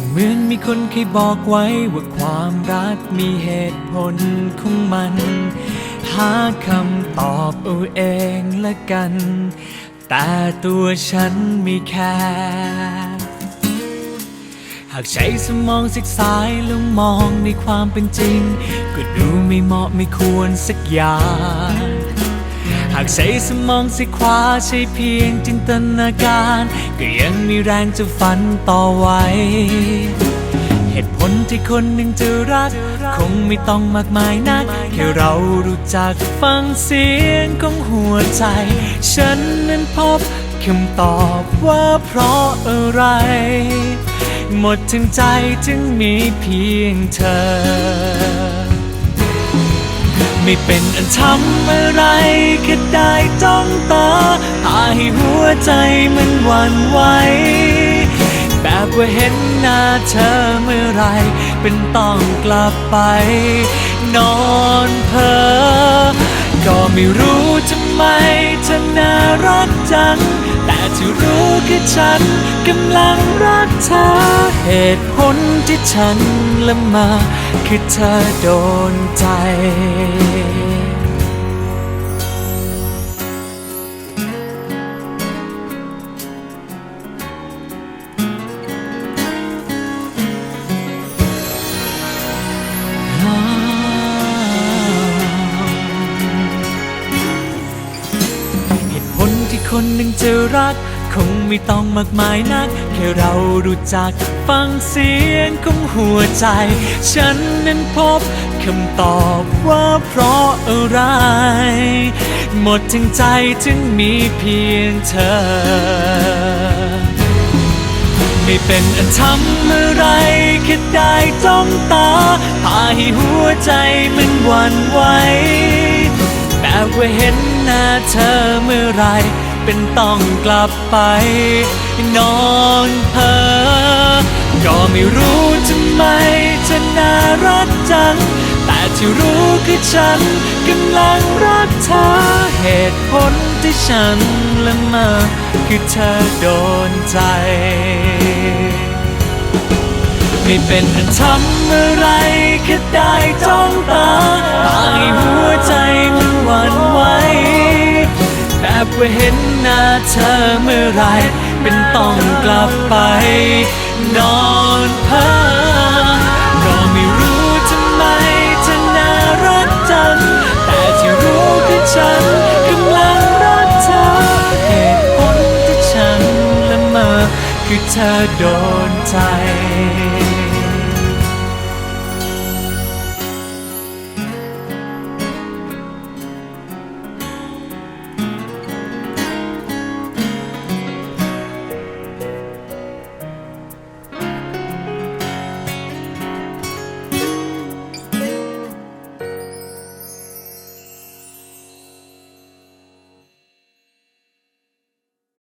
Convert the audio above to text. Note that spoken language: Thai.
ก็เหมือนมีคนเคยบอกไว้ว่าความรักมีเหตุผลของมัน หาคำตอบเอาเองละกัน แต่ตัวฉันม่แค่ หากใช้สมองศึกษายแล้วมองในความเป็นจริง ก็ดูไม่เหมาะไม่ควรสักอย่างากใช้สมองสิขวาใช้เพียงจินตนาการ ก็ยังมีแรงจะฝันต่อไว้ เหตุผลที่คนหนึ่งจะรัก คงไม่ต้องมากมายนักแค่เรารู้จักฟังเสียงของหัวใจ ฉันนั้นพบคำตอบว่าเพราะอะไร หมดทั้งใจจึงมีเพียงเธอ ไม่เป็นอันทำอะไรแค่ วใจมันหวั่นไหวแบบว่าเห็นหน้าเธอเมื่อไร เป็นต้องกลับไป นอนเพ้อก็ไม่รู้ทำไมเธอน่ารักจัง แต่ที่รู้คือฉันกำลังรักเธอ เหตุผลที่ฉันละมา คือเธอโดนใจ หนึ่งจะรัก คงไม่ต้องมากมายนัก แค่เรารู้จักฟังเสียงของหัวใจ ฉันนั้นพบคำตอบว่าเพราะอะไร หมดทั้งใจจึงมีเพียงเธอ ไม่เป็นอันทำอะไรแค่ได้จ้องตา พาให้หัวใจมันหวั่นไหวแบบว่าเห็นหน้าเธอเมื่อไร เป็นต้องกลับไป นอนเพ้อก็ไม่รู้ทำไมเธอน่ารักจัง แต่ที่รู้คือฉันกำลังรักเธอ เหตุผลที่ฉันละเมอคือเธอโดนใจไม่เป็นอันทำอะไรแค่ได้จ้องตาตายหัวใจมันหวั่นไหว แบว่าเห็นหน้าเธอเมื่อไร เป็นต้องกลับไป นอนเพ้อก็ไม่รู้ทำไมเธอน่ารักจัง แต่ที่รู้คือฉันกำลังรักเธอเหตุผลที่ฉันละเมอคือเธอโดนใจ